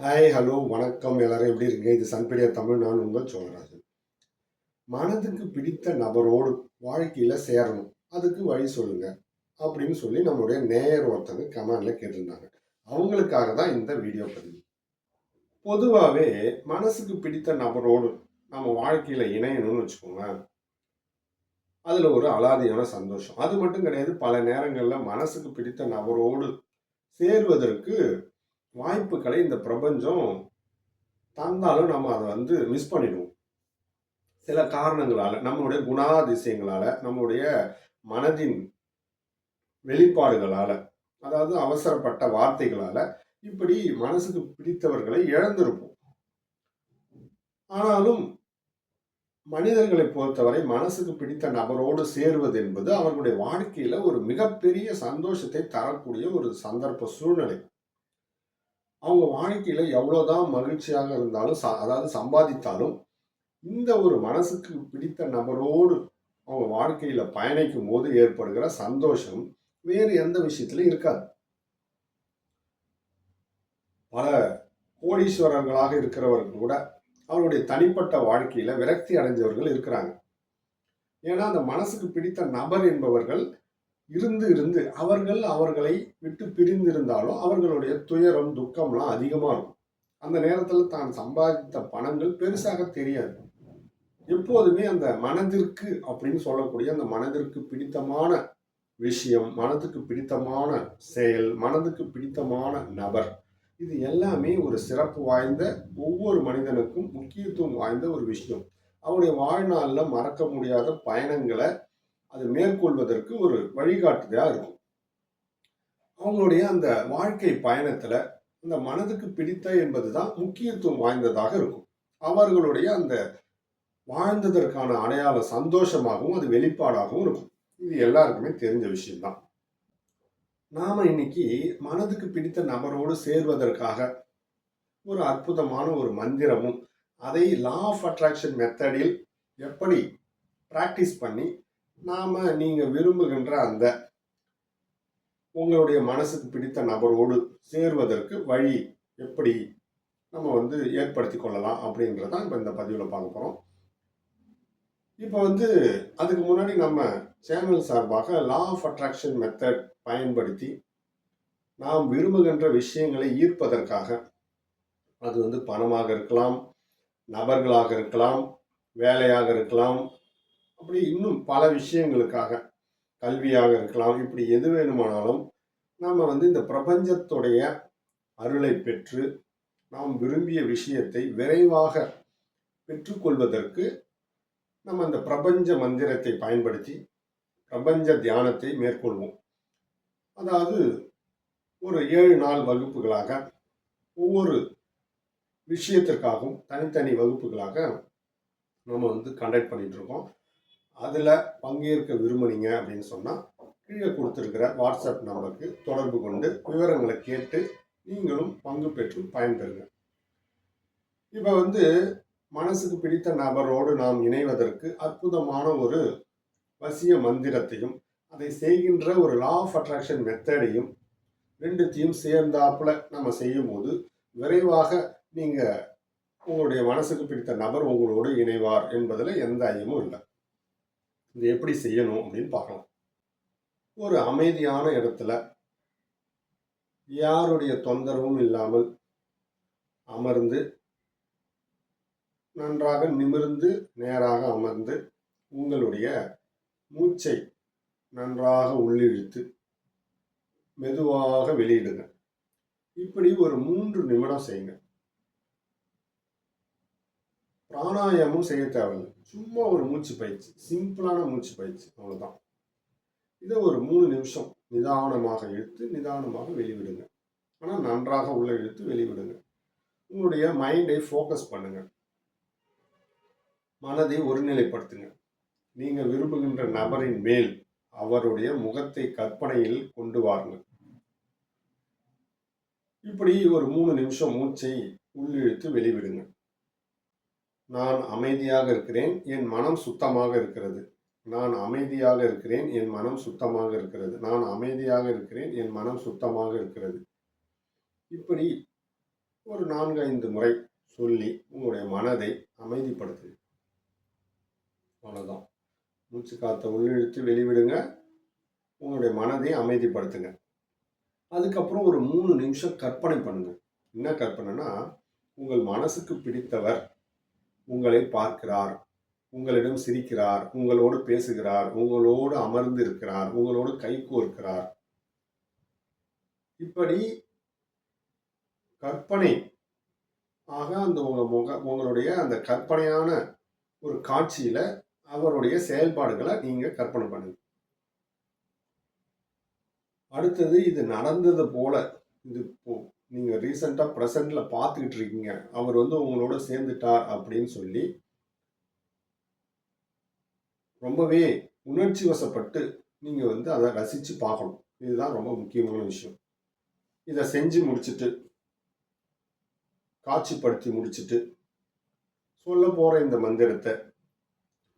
Hi hello வணக்கம். எல்லாரும் எப்படி இருக்கீங்க? இது சன்பீடியா தமிழ். நான் உங்கள் சோழராஜன். மனதுக்கு பிடித்த நபரோடு வாழ்க்கையில் சேரணும். அதுக்கு வழி சொல்லுங்க. அப்படின்னு சொல்லி நம்மளுடைய நேயர் ஒருத்தங்க கமெண்ட்ல கேட்டிருந்தாங்க. அவங்களுக்காக தான் இந்த வீடியோ பதிவு. பொதுவாகவே மனசுக்கு பிடித்த நபரோடு நம்ம வாழ்க்கையில் இணையணும்னு வச்சுக்கோங்க அதில் ஒரு அலாதியான சந்தோஷம். அது மட்டும் கிடையாது பல நேரங்களில் மனசுக்கு பிடித்த நபரோடு சேர்வதற்கு வாய்ப்புகளை இந்த பிரபஞ்சம் தந்தாலும் நம்ம அதை வந்து மிஸ் பண்ணிடுவோம். சில காரணங்களால் நம்மளுடைய குணாதிசயங்களால் நம்மளுடைய மனதின் வெளிப்பாடுகளால் அதாவது அவசரப்பட்ட வார்த்தைகளால் இப்படி மனசுக்கு பிடித்தவர்களை இழந்திருப்போம். ஆனாலும் மனிதர்களை பொறுத்தவரை மனசுக்கு பிடித்த நபரோடு சேருவது என்பது அவர்களுடைய வாழ்க்கையில் ஒரு மிகப்பெரிய சந்தோஷத்தை தரக்கூடிய ஒரு சந்தர்ப்ப சூழ்நிலை. அவங்க வாழ்க்கையில் எவ்வளோதான் மகிழ்ச்சியாக இருந்தாலும் ச- அதாவது சம்பாதித்தாலும் இந்த ஒரு மனசுக்கு பிடித்த நபரோடு அவங்க வாழ்க்கையில் பயணிக்கும் போது ஏற்படுகிற சந்தோஷம் வேறு எந்த விஷயத்திலும் இருக்காது. பல கோடீஸ்வரர்களாக இருக்கிறவர்கள் கூட அவருடைய தனிப்பட்ட வாழ்க்கையில் விரக்தி அடைஞ்சவர்கள் இருக்கிறாங்க. ஏன்னா அந்த மனசுக்கு பிடித்த நபர் என்பவர்கள் இருந்து இருந்து அவர்கள் அவர்களை விட்டு பிரிந்திருந்தாலும் அவர்களுடைய துயரம் துக்கம்லாம் அதிகமாக இருக்கும் அந்த நேரத்தில் தான் சம்பாதித்த பணங்கள் பெருசாக தெரியாது. எப்போதுமே அந்த மனதிற்கு அப்படின்னு சொல்லக்கூடிய அந்த மனதிற்கு பிடித்தமான விஷயம் மனதுக்கு பிடித்தமான செயல் மனதுக்கு பிடித்தமான நபர் இது எல்லாமே ஒரு சிறப்பு வாய்ந்த ஒவ்வொரு மனிதனுக்கும் முக்கியத்துவம் வாய்ந்த ஒரு விஷயம். அவருடைய வாழ்நாளில் மறக்க முடியாத பயணங்களை அது மேற்கொள்வதற்கு ஒரு வழிகாட்டுதலாக இருக்கும். அவங்களுடைய அந்த வாழ்க்கை பயணத்தில் அந்த மனதுக்கு பிடித்த என்பது தான் முக்கியத்துவம் வாய்ந்ததாக இருக்கும். அவர்களுடைய அந்த வாழ்ந்ததற்கான அடையாள சந்தோஷமாகவும் அது வெளிப்பாடாகவும் இருக்கும். இது எல்லாருக்குமே தெரிஞ்ச விஷயம்தான். நாம் இன்னைக்கு மனதுக்கு பிடித்த நபரோடு சேர்வதற்காக ஒரு அற்புதமான ஒரு மந்திரமும் அதை லா ஆஃப் அட்ராக்ஷன் மெத்தடில் எப்படி ப்ராக்டிஸ் பண்ணி நாம் நீங்கள் விரும்புகின்ற அந்த உங்களுடைய மனசுக்கு பிடித்த நபரோடு சேர்வதற்கு வழி எப்படி நம்ம வந்து ஏற்படுத்தி கொள்ளலாம் அப்படின்றதான் இப்போ இந்த பதிவில் பார்க்க போகிறோம் இப்போ வந்து அதுக்கு முன்னாடி நம்ம சேனல் சார்பாக லா ஆஃப் அட்ராக்ஷன் மெத்தட் பயன்படுத்தி நாம் விரும்புகின்ற விஷயங்களை ஈர்ப்பதற்காக அது வந்து பணமாக இருக்கலாம் நபர்களாக இருக்கலாம் வேலையாக இருக்கலாம் அப்படி இன்னும் பல விஷயங்களுக்காக கல்வியாக இருக்கலாம். இப்படி எது வேணுமானாலும் நாம் வந்து இந்த பிரபஞ்சத்துடைய அருளை பெற்று நாம் விரும்பிய விஷயத்தை விரைவாக பெற்றுக்கொள்வதற்கு நம்ம அந்த பிரபஞ்ச மந்திரத்தை பயன்படுத்தி பிரபஞ்ச தியானத்தை மேற்கொள்வோம். அதாவது ஒரு ஏழு நாள் வகுப்புகளாக ஒவ்வொரு விஷயத்திற்காகவும் தனித்தனி வகுப்புகளாக நம்ம வந்து கண்டக்ட் பண்ணிட்டு இருக்கோம். அதில் பங்கேற்க விரும்புனீங்க அப்படின்னு சொன்னால் கீழே கொடுத்துருக்கிற வாட்ஸ்அப் நம்பருக்கு தொடர்பு கொண்டு விவரங்களை கேட்டு நீங்களும் பங்கு பெற்று பயன்பெறுங்க. இப்போ வந்து மனசுக்கு பிடித்த நபரோடு நாம் இணைவதற்கு அற்புதமான ஒரு வசிய மந்திரத்தையும் அதை செய்கின்ற ஒரு லா ஆஃப் அட்ராக்ஷன் மெத்தடையும் ரெண்டுத்தையும் சேர்ந்தாப்புல நம்ம செய்யும் போது விரைவாக நீங்கள் உங்களுடைய மனசுக்கு பிடித்த நபர் உங்களோடு இணைவார் என்பதில் எந்த ஐயமும் இல்லை. இது எப்படி செய்யணும் அப்படின்னு பார்க்கலாம். ஒரு அமைதியான இடத்துல யாருடைய தொந்தரவும் இல்லாமல் அமர்ந்து நன்றாக நிமிர்ந்து நேராக அமர்ந்து உங்களுடைய மூச்சை நன்றாக உள்ளிழுத்து மெதுவாக வெளியிடுங்க இப்படி ஒரு மூன்று நிமிடம் செய்யுங்க பிராணாயாமம் செய்ய தேவையில்லை. சும்மா ஒரு மூச்சு பயிற்சி. சிம்பிளான மூச்சு பயிற்சி. அவ்வளோதான் இதை ஒரு மூணு நிமிஷம் நிதானமாக இழுத்து நிதானமாக வெளிவிடுங்க. ஆனால் நன்றாக உள்ள இழுத்து வெளிவிடுங்க. உங்களுடைய மைண்டை ஃபோக்கஸ் பண்ணுங்க. மனதை ஒருநிலைப்படுத்துங்க. நீங்கள் விரும்புகின்ற நபரின் மேல் அவருடைய முகத்தை கற்பனையில் கொண்டு வாருங்கள் இப்படி ஒரு மூணு நிமிஷம் மூச்சை உள்ளிழுத்து வெளிவிடுங்க. நான் அமைதியாக இருக்கிறேன் என் மனம் சுத்தமாக இருக்கிறது. நான் அமைதியாக இருக்கிறேன் என் மனம் சுத்தமாக இருக்கிறது. நான் அமைதியாக இருக்கிறேன் என் மனம் சுத்தமாக இருக்கிறது. இப்படி ஒரு நான்கு ஐந்து முறை சொல்லி உங்களுடைய மனதை அமைதிப்படுத்து. அவ்வளோதான் மூச்சு காற்றை உள்ளிழுத்து வெளிவிடுங்க. உங்களுடைய மனதை அமைதிப்படுத்துங்க. அதுக்கப்புறம் ஒரு மூணு நிமிஷம் கற்பனை பண்ணுங்க. என்ன கற்பனைனா உங்கள் மனசுக்கு பிடித்தவர் உங்களை பார்க்கிறார் உங்களிடம் சிரிக்கிறார் உங்களோடு பேசுகிறார் உங்களோடு அமர்ந்து இருக்கிறார் உங்களோடு கை கோர்க்கிறார். இப்படி கற்பனை ஆக அந்த உங்கள் முக உங்களுடைய அந்த கற்பனையான ஒரு காட்சியில் அவருடைய செயல்பாடுகளை நீங்கள் கற்பனை பண்ணுங்க. அடுத்தது இது நடந்தது போல இது நீங்கள் நீங்க ப்ரெசண்டில் பார்த்துக்கிட்டு இருக்கீங்க அவர் வந்து உங்களோட சேர்ந்துட்டார் அப்படின்னு சொல்லி ரொம்பவே உணர்ச்சி வசப்பட்டு நீங்கள் வந்து அதை ரசித்து பார்க்கணும். இதுதான் ரொம்ப முக்கியமான விஷயம். இதை செஞ்சு முடிச்சுட்டு காட்சிப்படுத்தி முடிச்சுட்டு சொல்ல போகிற இந்த மந்திரத்தை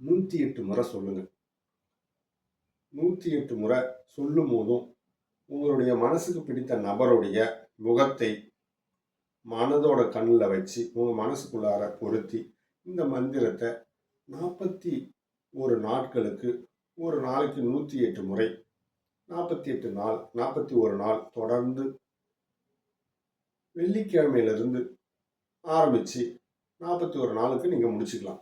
நூற்றி எட்டு முறை சொல்லுங்கள் நூற்றி எட்டு முறை சொல்லும் போதும் உங்களுடைய மனசுக்கு பிடித்த நபருடைய முகத்தை மனதோட கண்ணில் வச்சு உங்கள் மனசுக்குள்ளார பொருத்தி இந்த மந்திரத்தை நாற்பத்தி ஒரு நாட்களுக்கு ஒரு நாளைக்கு நூற்றி எட்டு முறை நாற்பத்தி எட்டு நாள் நாற்பத்தி ஒரு நாள் தொடர்ந்து வெள்ளிக்கிழமையிலிருந்து ஆரம்பித்து நாற்பத்தி ஒரு நாளுக்கு நீங்கள் முடிச்சுக்கலாம்.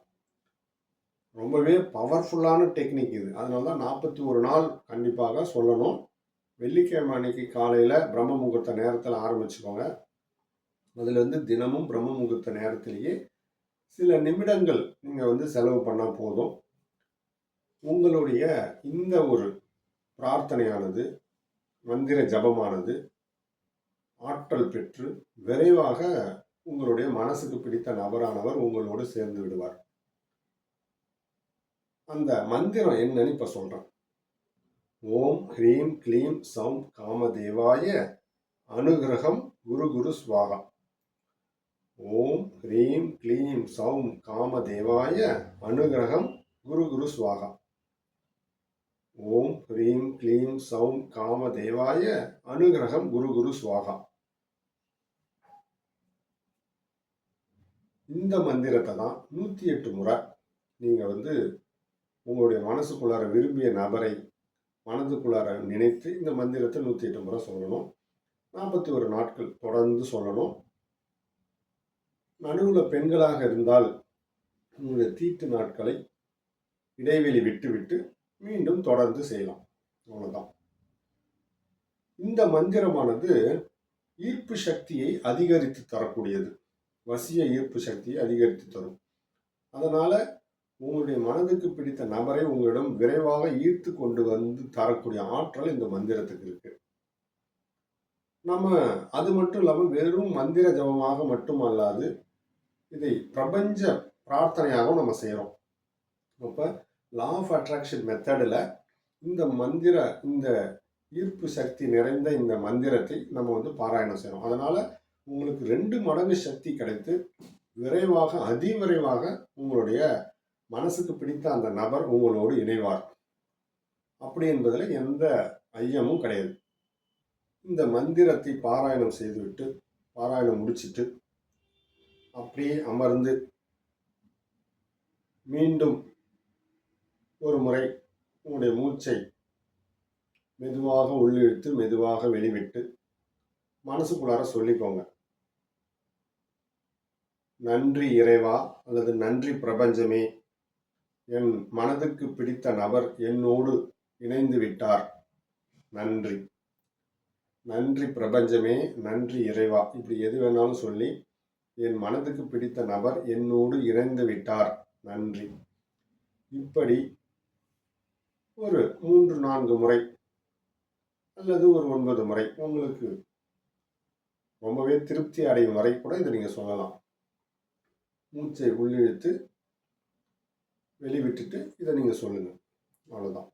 ரொம்பவே பவர்ஃபுல்லான டெக்னிக் இது. அதனால தான் நாற்பத்தி ஒரு நாள் கண்டிப்பாக சொல்லணும். வெள்ளிக்கிழமை அன்னைக்கு காலையில் பிரம்ம முகூர்த்த நேரத்தில் ஆரம்பிச்சுக்கோங்க. அதில் வந்து தினமும் பிரம்ம முகூர்த்த நேரத்திலேயே சில நிமிடங்கள் நீங்கள் வந்து செலவு பண்ணால் போதும். உங்களுடைய இந்த ஒரு பிரார்த்தனையானது மந்திர ஜபமானது ஆற்றல் பெற்று விரைவாக உங்களுடைய மனசுக்கு பிடித்த நபரானவர் உங்களோடு சேர்ந்து விடுவார். அந்த மந்திரம் என்னன்னு இப்போ சொல்கிறேன் ஓம் ஹ்ரீம் க்ளீம் சௌம் காமதேவாய அனுகிரகம் குரு குரு ஸ்வாகா ஓம் ஹ்ரீம் க்ளீம் சௌம் காமதேவாய அனுகிரகம் குரு குரு ஸ்வாகா ஓம் ஹ்ரீம் க்ளீம் சௌம் காமதேவாய அனுகிரகம் குரு குரு ஸ்வாகா இந்த மந்திரத்தை தான் நூற்றி எட்டு முறை நீங்கள் வந்து உங்களுடைய மனசுக்குள்ளார விரும்பிய நபரை மனதுக்குள்ளார நினைத்து இந்த மந்திரத்தை நூற்றி எட்டு முறை சொல்லணும். நாற்பத்தி ஒரு நாட்கள் தொடர்ந்து சொல்லணும். நடுவில் பெண்களாக இருந்தால் உங்களுடைய தீட்டு நாட்களை இடைவெளி விட்டுவிட்டு மீண்டும் தொடர்ந்து செய்யலாம். அவ்வளோதான் இந்த மந்திரமானது ஈர்ப்பு சக்தியை அதிகரித்து தரக்கூடியது. வசிய ஈர்ப்பு சக்தியை அதிகரித்து தரும். அதனால் உங்களுடைய மனதுக்கு பிடித்த நபரை உங்களிடம் விரைவாக ஈர்த்து கொண்டு வந்து தரக்கூடிய ஆற்றல் இந்த மந்திரத்துக்கு இருக்கு. நம்ம அது மட்டும் இல்லாமல் வெறும் மந்திர ஜபமாக மட்டும் அல்லாது இதை பிரபஞ்ச பிரார்த்தனையாகவும் நம்ம செய்கிறோம் அப்போ லா ஆஃப் அட்ராக்ஷன் மெத்தடில் இந்த மந்திர இந்த ஈர்ப்பு சக்தி நிறைந்த இந்த மந்திரத்தை நம்ம வந்து பாராயணம் செய்கிறோம் அதனால் உங்களுக்கு ரெண்டு மடங்கு சக்தி கிடைத்து விரைவாக அதிவிரைவாக உங்களுடைய மனசுக்கு பிடித்த அந்த நபர் உங்களோடு இணைவார். அப்படி என்பதில் எந்த ஐயமும் கிடையாது. இந்த மந்திரத்தை பாராயணம் செய்துவிட்டு பாராயணம் முடிச்சிட்டு அப்படியே அமர்ந்து மீண்டும் ஒரு முறை உங்களுடைய மூச்சை மெதுவாக உள்ளிழுத்து மெதுவாக வெளிவிட்டு மனசுக்குள்ளார சொல்லிக்கோங்க. நன்றி இறைவா அல்லது நன்றி பிரபஞ்சமே என் மனதுக்கு பிடித்த நபர் என்னோடு இணைந்து விட்டார். நன்றி. நன்றி பிரபஞ்சமே நன்றி இறைவா. இப்படி எது வேணாலும் சொல்லி என் மனதுக்கு பிடித்த நபர் என்னோடு இணைந்து விட்டார். நன்றி. இப்படி ஒரு மூன்று நான்கு முறை அல்லது ஒரு ஒன்பது முறை உங்களுக்கு ரொம்பவே திருப்தி அடையும் வரை கூட இதை நீங்கள் சொல்லலாம். மூச்சை உள்ளிழுத்து வெளிவிட்டுட்டு இதை நீங்கள் சொல்லுங்கள் அவ்வளோதான்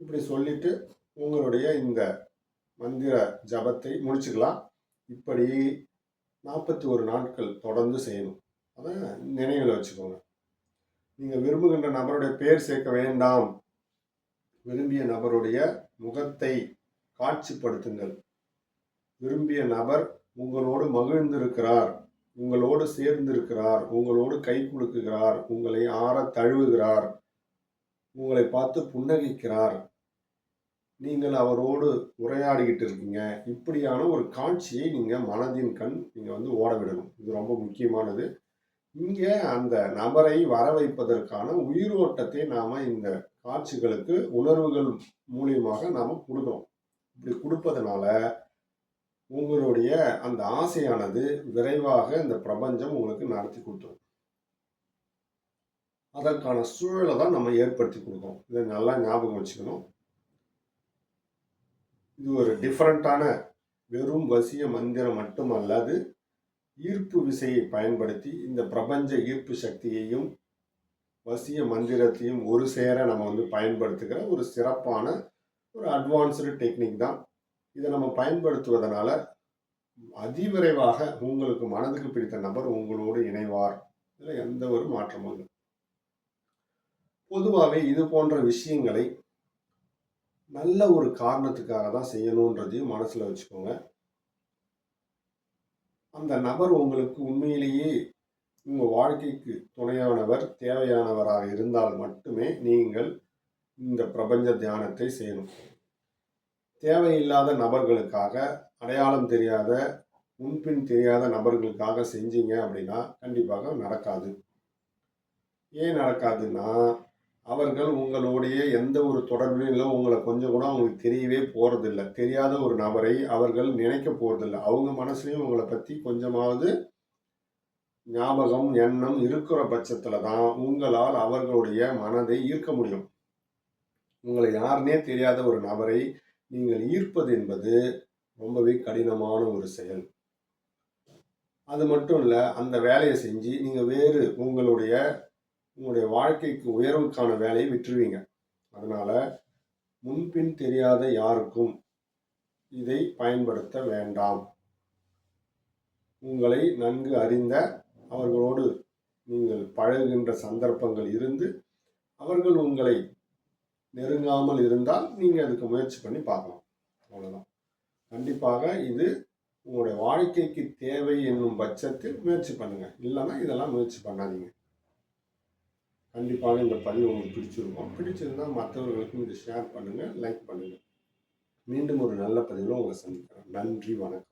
இப்படி சொல்லிட்டு உங்களுடைய இந்த மந்திர ஜபத்தை முடிச்சுக்கலாம். இப்படி நாற்பத்தி ஒரு நாட்கள் தொடர்ந்து செய்யணும். அதை நினைவில் வச்சுக்கோங்க. நீங்கள் விரும்புகின்ற நபருடைய பேர் சேர்க்க வேண்டாம். விரும்பிய நபருடைய முகத்தை காட்சிப்படுத்துங்கள். விரும்பிய நபர் உங்களோடு மகிழ்ந்திருக்கிறார். உங்களோடு சேர்ந்திருக்கிறார் உங்களோடு கை குலுக்குகிறார் உங்களை ஆற தழுவுகிறார் உங்களை பார்த்து புன்னகைக்கிறார். நீங்கள் அவரோடு உரையாடிக்கிட்டு இருக்கீங்க. இப்படியான ஒரு காட்சியை நீங்கள் மனதின் கண் நீங்கள் வந்து ஓட விடணும் இது ரொம்ப முக்கியமானது. இங்கே அந்த நபரை வர வைப்பதற்கான உயிரோட்டத்தை நாம் இந்த காட்சிகளுக்கு உணர்வுகள் மூலியமாக நாம் கொடுக்குறோம். இப்படி கொடுப்பதனால உங்களுடைய அந்த ஆசையானது விரைவாக இந்த பிரபஞ்சம் உங்களுக்கு நடத்தி கொடுத்துரும். அதற்கான சூழலை தான் நம்ம ஏற்படுத்தி கொடுக்கணும். இதை நல்லா ஞாபகம் வச்சுக்கணும். இது ஒரு டிஃப்ரெண்ட்டான வெறும் வசிய மந்திரம் மட்டும் அல்லாது ஈர்ப்பு விசையை பயன்படுத்தி இந்த பிரபஞ்ச ஈர்ப்பு சக்தியையும் வசிய மந்திரத்தையும் ஒரு சேர நம்ம வந்து பயன்படுத்துகிற ஒரு சிறப்பான ஒரு அட்வான்ஸ்டு டெக்னிக் தான் இதை நம்ம பயன்படுத்துவதனால அதிவிரைவாக உங்களுக்கு மனதுக்கு பிடித்த நபர் உங்களோடு இணைவார். இதில் எந்த ஒரு மாற்றமும் இல்லை. பொதுவாகவே இது போன்ற விஷயங்களை நல்ல ஒரு காரணத்துக்காக தான் செய்யணுன்றதையும் மனசில் வச்சுக்கோங்க. அந்த நபர் உங்களுக்கு உண்மையிலேயே உங்கள் வாழ்க்கைக்கு துணையானவர் தேவையானவராக இருந்தால் மட்டுமே நீங்கள் இந்த பிரபஞ்ச தியானத்தை செய்யணும். தேவையில்லாத நபர்களுக்காக அடையாளம் தெரியாத முன்பின் தெரியாத நபர்களுக்காக செஞ்சீங்க அப்படின்னா கண்டிப்பாக நடக்காது. ஏன் நடக்காதுன்னா அவர்கள் உங்களுடைய எந்த ஒரு தொடர்பிலும் இல்லை உங்களை கொஞ்சம் கூட அவங்களுக்கு தெரியவே போகிறதில்ல தெரியாத ஒரு நபரை அவர்கள் நினைக்க போகிறதில்ல அவங்க மனசுலையும் உங்களை பற்றி கொஞ்சமாவது ஞாபகம் எண்ணம் இருக்கிற பட்சத்தில் தான் உங்களால் அவர்களுடைய மனதை ஈர்க்க முடியும். உங்களை யாருனே தெரியாத ஒரு நபரை நீங்கள் ஈர்ப்பது என்பது ரொம்பவே கடினமான ஒரு செயல். அது மட்டும் இல்லை அந்த வேலையை செஞ்சு நீங்கள் வேறு உங்களுடைய உங்களுடைய வாழ்க்கைக்கு உயர்வுக்கான வேலையை விட்டுருவீங்க. அதனால் முன்பின் தெரியாத யாருக்கும் இதை பயன்படுத்த வேண்டாம். உங்களை நன்கு அறிந்த அவர்களோடு நீங்கள் பழகுகின்ற சந்தர்ப்பங்கள் இருந்து அவர்கள் உங்களை நெருங்காமல் இருந்தால் நீங்கள் அதுக்கு முயற்சி பண்ணி பார்க்கலாம். அவ்வளோதான் கண்டிப்பாக இது உங்களுடைய வாழ்க்கைக்கு தேவை என்னும் பட்சத்தில் முயற்சி பண்ணுங்கள் இல்லைன்னா இதெல்லாம் முயற்சி பண்ணாதீங்க. கண்டிப்பாக இந்த பதிவு உங்களுக்கு பிடிச்சிருக்கும். பிடிச்சிருந்தால் மற்றவர்களுக்கும் இதை ஷேர் பண்ணுங்கள் லைக் பண்ணுங்கள் மீண்டும் ஒரு நல்ல பதிவில் உங்களை சந்திக்கிறேன். நன்றி வணக்கம்.